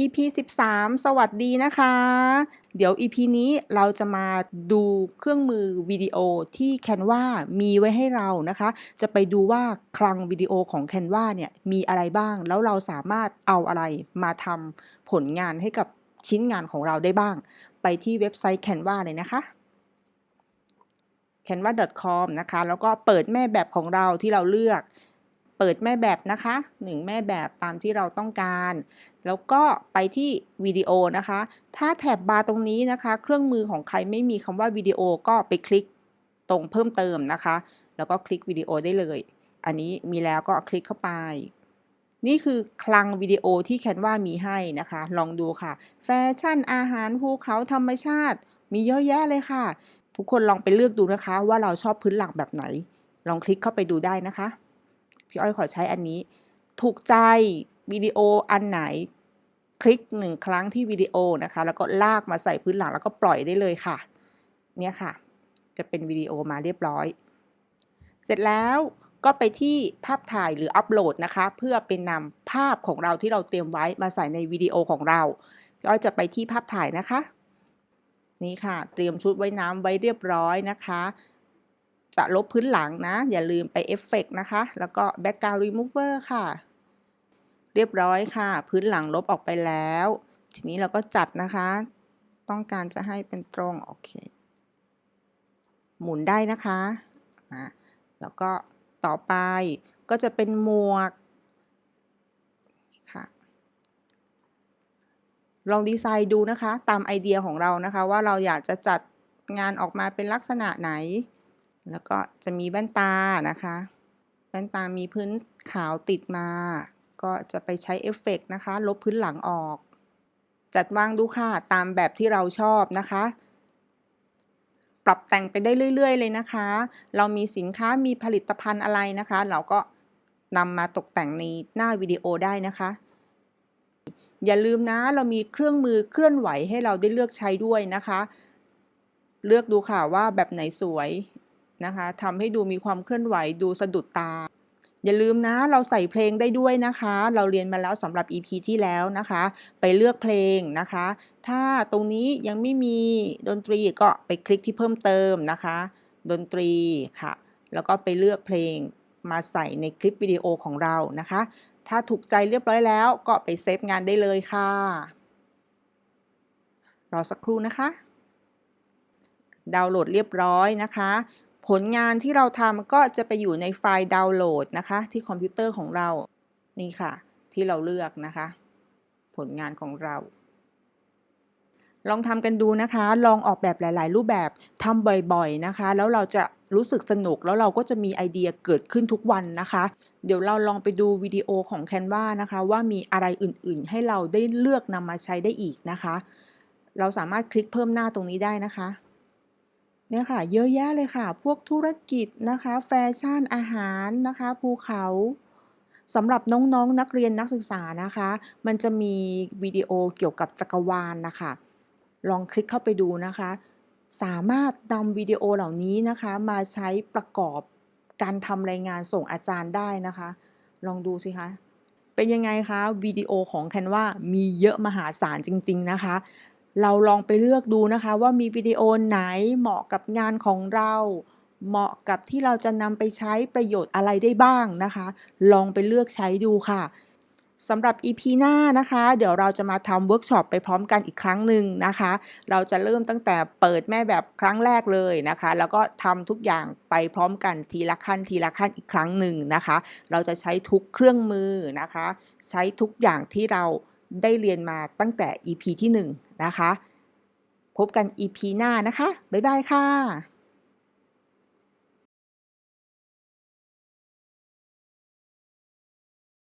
EP 13 สวัสดีนะคะ เดี๋ยว EP นี้เราจะมาดูเครื่องมือวิดีโอที่ Canva มีไว้ให้เรานะคะ จะไปดูว่าคลังวิดีโอของ Canva เนี่ยมีอะไรบ้าง แล้วเราสามารถเอาอะไรมาทำผลงานให้กับชิ้นงานของเราได้บ้าง ไปที่เว็บไซต์ Canva เลยนะคะ canva.com นะคะ แล้วก็เปิดแม่แบบของเราที่เราเลือก เปิดแม่แบบนะคะหนึ่งแม่แบบตามที่เราต้องการ แล้วก็ไปที่วิดีโอนะคะ ถ้าแถบบาร์ตรงนี้นะคะ เครื่องมือของใครไม่มีคำว่าวิดีโอก็ไปคลิกตรงเพิ่มเติมนะคะ แล้วก็คลิกวิดีโอได้เลย อันนี้มีแล้วก็คลิกเข้าไป นี่คือคลังวิดีโอที่แคนวามีให้นะคะ ลองดูค่ะ แฟชั่นอาหารภูเขาธรรมชาติ มีเยอะแยะเลยค่ะ ทุกคนลองไปเลือกดูนะคะ ว่าเราชอบพื้นหลังแบบไหน ลองคลิกเข้าไปดูได้นะคะ พี่อ้อยขอใช้อันนี้ ถูกใจ วิดีโออันไหนคลิกหนึ่งครั้งที่วิดีโอนะคะ แล้วก็ลากมาใส่พื้นหลังแล้วก็ปล่อยได้เลยค่ะ เนี่ยค่ะ จะเป็นวิดีโอมาเรียบร้อย เสร็จแล้วก็ไปที่ภาพถ่ายหรืออัปโหลดนะคะ เพื่อเป็นนำภาพของเราที่เราเตรียมไว้มาใส่ในวิดีโอของเราพี่อ้อยจะไปที่ภาพถ่ายนะคะ นี่ค่ะ เตรียมชุดไว้น้ำไว้เรียบร้อยนะคะ จะลบพื้นหลังนะ อย่าลืมไปเอฟเฟกนะคะ แล้วก็ Background Remover ค่ะ เรียบร้อยค่ะ พื้นหลังลบออกไปแล้ว ทีนี้เราก็จัดนะคะ ต้องการจะให้เป็นตรงโอเค หมุนได้นะคะะแล้วก็ต่อไปก็จะเป็นหมวกค่ะ ลองดีไซน์ดูนะคะ ตามไอเดียของเรานะคะ ว่าเราอยากจะจัดงานออกมาเป็นลักษณะไหน แล้วก็จะมีแว่นตานะคะ แว่นตามีพื้นขาวติดมา ก็จะไปใช้เอฟเฟกนะคะ ลบพื้นหลังออก จัดวางดูค่ะ ตามแบบที่เราชอบนะคะ ปรับแต่งไปได้เรื่อยๆ เลยนะคะ เรามีสินค้ามีผลิตภัณฑ์อะไรนะคะ เราก็นำมาตกแต่งในหน้าวิดีโอได้นะคะอย่าลืมนะเรามีเครื่องมือเคลื่อนไหวให้เราได้เลือกใช้ด้วยนะคะ เลือกดูค่ะว่าแบบไหนสวยนะคะทำให้ดูมีความเคลื่อนไหวดูสะดุดตา อย่าลืมนะเราใส่เพลงได้ด้วยนะคะ เราเรียนมาแล้วสำหรับ EP ที่แล้วนะคะ ไปเลือกเพลงนะคะ ถ้าตรงนี้ยังไม่มีดนตรีก็ไปคลิกที่เพิ่มเติมนะคะ ดนตรีค่ะ แล้วก็ไปเลือกเพลงมาใส่ในคลิปวิดีโอของเรานะคะ ถ้าถูกใจเรียบร้อยแล้วก็ไปเซฟงานได้เลยค่ะ รอสักครู่นะคะ ดาวน์โหลดเรียบร้อยนะคะ ผลงานที่เราทำก็จะไปอยู่ในไฟล์ดาวน์โหลดนะคะ ที่คอมพิวเตอร์ของเรา นี่ค่ะ ที่เราเลือกนะคะ ผลงานของเรา ลองทำกันดูนะคะ ลองออกแบบหลาย ๆ รูปแบบทำบ่อย ๆ นะคะ แล้วเราจะรู้สึกสนุกแล้วเราก็จะมีไอเดียเกิดขึ้นทุกวันนะคะ เดี๋ยวเราลองไปดูวิดีโอของ Canva นะคะ ว่ามีอะไรอื่น ๆ ให้เราได้เลือกนำมาใช้ได้อีกนะคะ เราสามารถคลิกเพิ่มหน้าตรงนี้ได้นะคะ เนี่ยค่ะเยอะแยะเลยค่ะ พวกธุรกิจนะคะ แฟชั่นอาหารนะคะภูเขาสำหรับน้องๆนนักเรียนนักศึกษานะคะ มันจะมีวิดีโอเกี่ยวกับจักรวาลนะคะ ลองคลิกเข้าไปดูนะคะ สามารถนำวิดีโอเหล่านี้นะคะ มาใช้ประกอบการทำรายงานส่งอาจารย์ได้นะคะ ลองดูสิคะ เป็นยังไงคะวิดีโอของ Canva มีเยอะมหาศาลจริง ๆ นะคะ เราลองไปเลือกดูนะคะว่ามีวิดีโอไหนเหมาะกับงานของเรา เหมาะกับที่เราจะนำไปใช้ประโยชน์อะไรได้บ้างนะคะ ลองไปเลือกใช้ดูค่ะสำหรับ EP หน้านะคะ เดี๋ยวเราจะมาทำเวิร์กช็อปไปพร้อมกันอีกครั้งหนึ่งนะคะ เราจะเริ่มตั้งแต่เปิดแม่แบบครั้งแรกเลยนะคะ แล้วก็ทำทุกอย่างไปพร้อมกันทีละขั้นทีละขั้นอีกครั้งหนึ่งนะคะ เราจะใช้ทุกเครื่องมือนะคะ ใช้ทุกอย่างที่เรา ได้เรียนมาตั้งแต่ EP ที่ 1 นะคะ พบกัน EP หน้านะคะ บ๊ายบายค่ะ